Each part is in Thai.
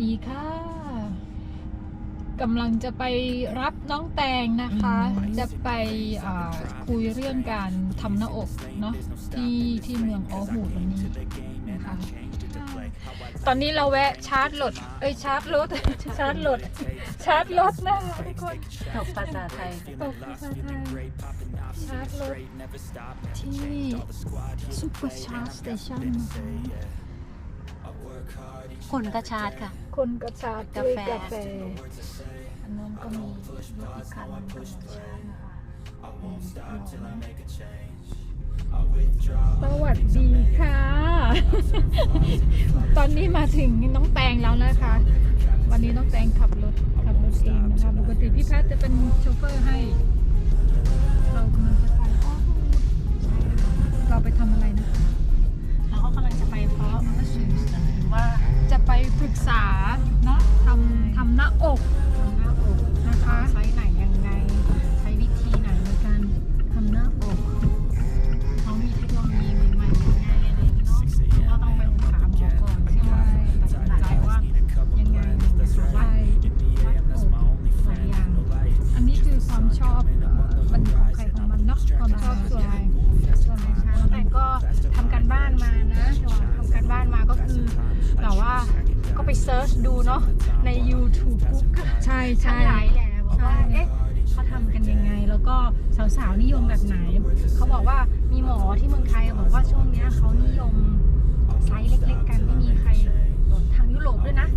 ดีค่ะกำลังจะไปรับน้องแตงนะคะ จะไปอ่าคุยเรื่องการทำหน้าอกเนาะที่ที่เมืองออหูดวันนี้นะคะตอนนี้เราแวะชาร์จรถเอ้ยชาร์จรถชาร์จรถชาร์จรถนะคะทุกคนตกภาษาไทยตกภาษาไทยชาร์จรถที่ซูเปอร์ชาร์จสเตชันนะคะ คนกระชาดค่ะ คนก็ชาร์จด้วยกาแฟ กาแฟ อันนั้นก็มีรถอีกคันหนึงกำลังชาร์จนะคะสวัสดีค่ะ ตอนนี้มาถึงน้องแตงแล้วนะคะ วันนี้น้องแตงขับรถขับรถเองนะคะ ปกติพี่แพทย์จะเป็นโชเฟอร์ให้ เรากำลังจะไปอ้อเราไปทำอะไรนะคะ ว่าจะไปปรึกษาเนาะทำทำหน้าอกทำหน้าอกนะคะไซส์ไหน แล้วก็สาวๆนิยมแบบไหน เขาบอกว่ามีหมอที่เมืองไทยบอกว่าช่วงเนี้ยเขานิยมไซส์เล็ก ๆ กันไม่มีใครทางยุโรปด้วยนะ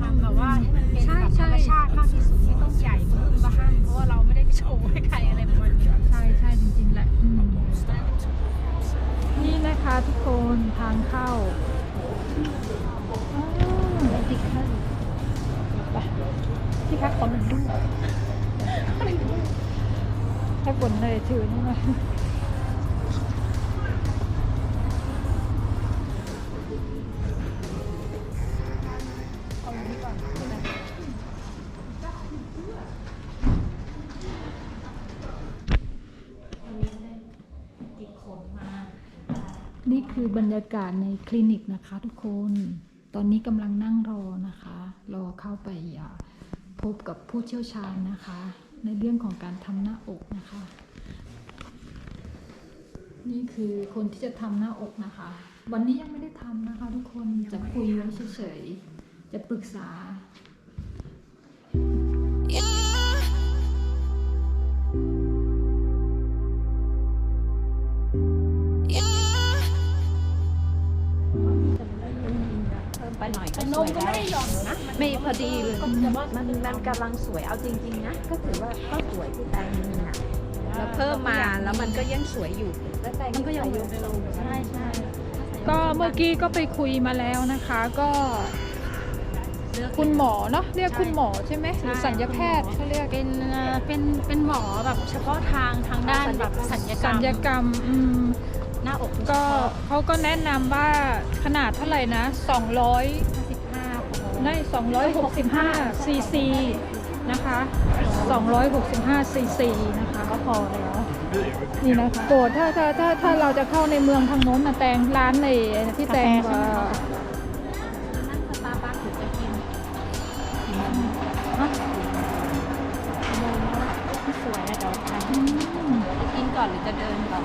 ทำแบบว่าให้มันเป็นแบบธรรมชาติมากที่สุดไม่ต้องใหญ่เพิ่มบ้างเพราะว่าเราไม่ได้โชว์ให้ใครอะไรประมาณนี้ใช่ใช่จริงๆแหละอืมนี่นะคะทุกคนทางเข้าอ่าติ๊กเกอร์พี่คะขอหนึ่งลูก ให้ฝนเลยถือนี่มาเอาอันนี้ก่อนติดขนมานี่คือบรรยากาศในคลินิกนะคะทุกคน ตอนนี้กำลังนั่งรอนะคะ รอเข้าไปพบกับผู้เชี่ยวชาญนะคะ ในเรื่องของการทำหน้าอกนะคะ นี่คือคนที่จะทำหน้าอกนะคะ วันนี้ยังไม่ได้ทำนะคะ ทุกคนจะคุยไว้เฉยๆจะปรึกษา เพิ่มไปหน่อยก็แต่นสมวยก็ได้ไม่ได้หย่อนนะไม่พอดีเลยก็จะว่ามันมันกำลังสวยเอาจริง ๆ นะ ก็ถือว่าก็สวยที่แตงมีน่ะแล้วเพิ่มมาแล้วมันก็ยังสวยอยู่แล้วแตงมันก็ยังใส่อยู่ในโรงใช่ใช่ก็เมื่อกี้ก็ไปคุยมาแล้วนะคะก็คุณหมอเนาะเรียกคุณหมอใช่ไหมหรือสัญญแพทย์เขาเรียกเป็นเอ่อเป็นเป็นหมอแบบเฉพาะทางทางด้านแบบสัญญกรสัรญมญกรรมอืม หน้าอกโดยเฉก็พาะเขาก็แนะนำว่าขนาดเท่าไหร่นะ 200 55ได้ 265 ซีซีนะคะ 265 ซีซีนะคะก็พอแล้วนี่นะคะโกรธถ้าถ้าถ้าถ้าเราจะเข้าในเมืองทางโน้นนะแตงร้านในที่แตงกาแฟใช่ไหมว่านั่งสตาร์บัคถึงจะกินฮะโมงแล้วที่สวยนะเดี๋ยวไปอืมจะกินก่อนหรือจะเดินก่อน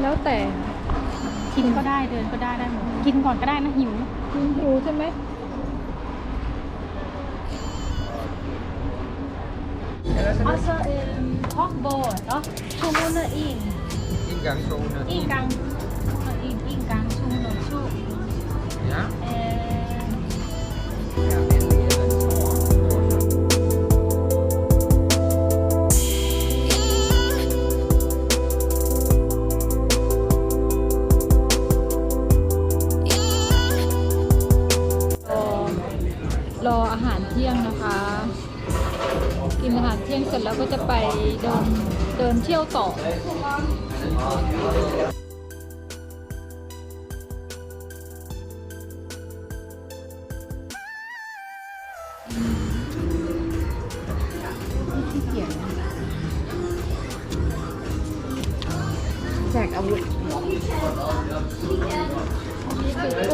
แล้วแต่กินก็ได้เดินก็ได้ได้หมดกินก่อนก็ได้นะหิวคุณหิวใช่ไหม Also in Hochboot, oh, Kommune in. Ingangszone. Ingang. Kommune in, Ingang, Zone, Zu. Ja? En Ja, en leren เดินเที่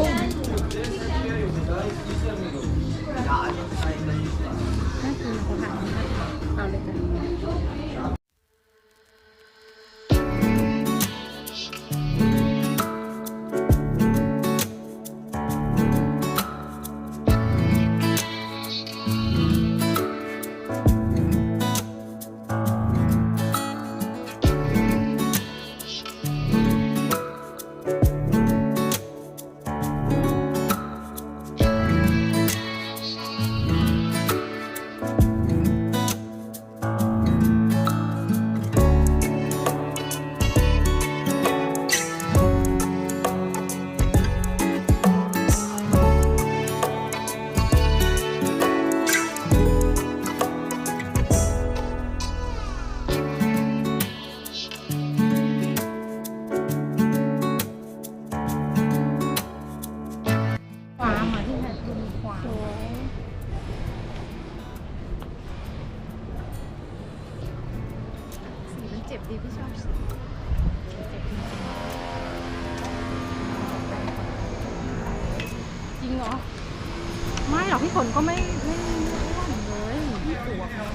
สีมันเจ็บดีพี่ชอบสีจริงเหรอ ไม่หรอกพี่ฝนก็ไม่ไม่ไม่อ้วนเลยพี่ตัวเขา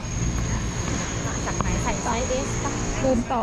มาจากไหนใส่ไซส์เอสปะเดินต่อ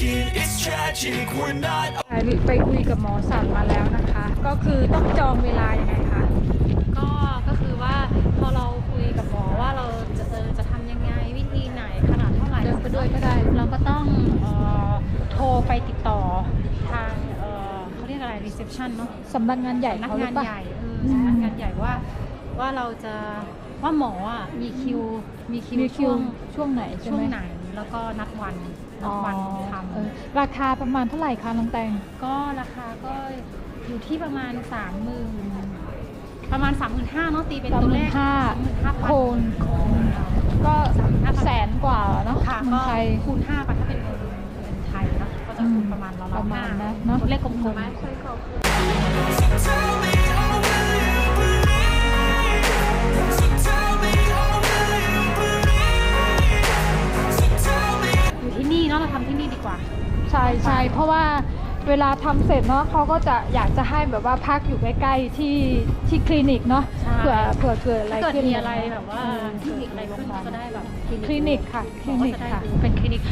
We're broken, it's tragic, we're not ไปคุยกับหมอสัตว์มาแล้วนะคะ ก็คือต้องจองเวลายังไงคะ ก็ ก็คือว่าพอเราคุยกับหมอว่าเราจะเออจะทำยังไงวิธีไหนขนาดเท่าไหร่เดินไปด้วยก็ได้ เราก็ต้องเอ่อโทรไปติดต่อทางเอ่อเขาเรียกอะไร reception เนาะ สำนักงานใหญ่สำนักเขาหรืงาอนเปล่า ใหญ่เอออืมสำนักงานใหญ่ว่าว่าเราจะว่าหมออะมีคิวมีคิวมีคิช่ววงช่วงไหนใช่ช่วไหงมไหนแล้วก็นัดวัน นัอ๋ดอวันทเออราคาประมาณเท่าไหร่คะน้องแตงำก็ราคาก็อยู่ที่ประมาณสามหมื่นประมาณสามหมื่นห้าเนาะตีเป็นตัวเลข35,000 35,000โคนก็แสนกว่าเนาะค่ะเมืก็องไทยคูณห้าไปถ้าเป็นเงินเงินไทยเนาะก็จะคูณประมาณเราประมาณห้นะเนอะตัวเลขกลมไใช่ใช่เพราะว่าเวลาทำเสร็จเนาะเขาก็จะอยากจะให้แบบว่าพักอยู่ใกล้ๆที่ที่คลินิกเนาะใช่เผื่อเผื่อเกิดอะไรถ้าเกิดขึ้นมีอะไรแบบว่าเออคลินิกอะไรขึ้นก็จะได้แบบคลินิกค่ะคลิก็นิกจะได้ค่ะดูเป็นคลินิก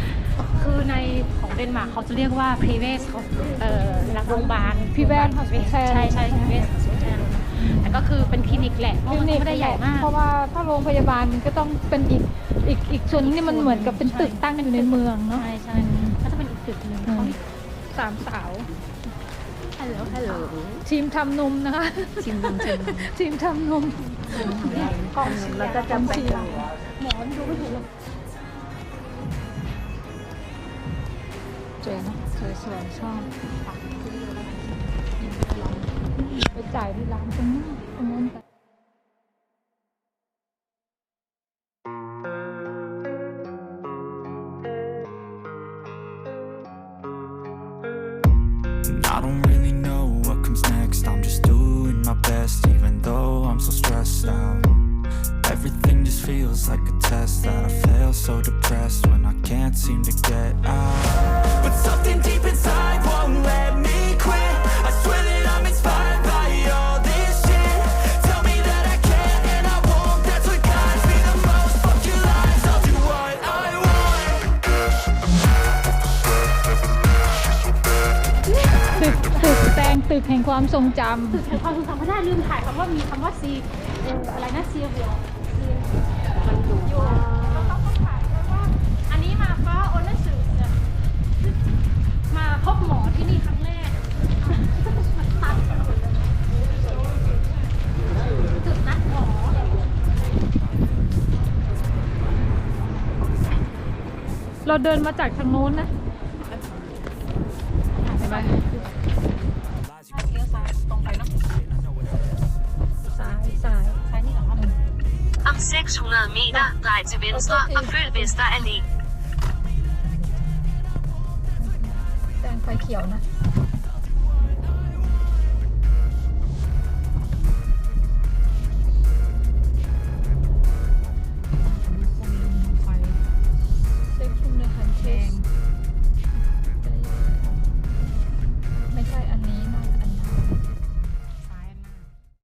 คือในของเดนมาร์กเขาจะเรียกว่า private เขาเอ่อโรงพยาบาล Private โรงพยาบาล hospital ใช่ใช่ private hospital แต่ก็คือเป็นคลินิกแหละเพคราะลิมันนิกไม่ได้ใหญ่มากเพราะว่าถ้าโรงพยาบาลมันก็ต้องเป็นอีกอีกอีกส่วนนี้มันเหมือนกับเป็นตึกตั้งอยู่ในเมืองเนาะใช่ สามสาวฮัลโหลฮัลโหลทีมทำนมนะคะ ชิมนมชิมนมทีมทำนมกองแล้วก็จะไปดูหมอนดูไม่ถูกเจ๋งสวยสวยๆชอบไปจ่ายที่ร้านตรงนู้นตรงนู้น my best, even though I'm so stressed out. Everything just feels like a test that I fail so depressed when I can't seem to get out. แห่งความทรงจสุแห่งความทรงจำไม่ได้ลืมถ่ายคำว่ามีคำว่าซีอะไรนะซีเรียลอันนี้มาฟ้าโอนัสสืบเมาพบหมอที่นี่ครั้งแรกเราเดินมาจากทางโน้นนะเห็ไป 600 meter, drej til venstre og følg Vester Allé. Der er en quick.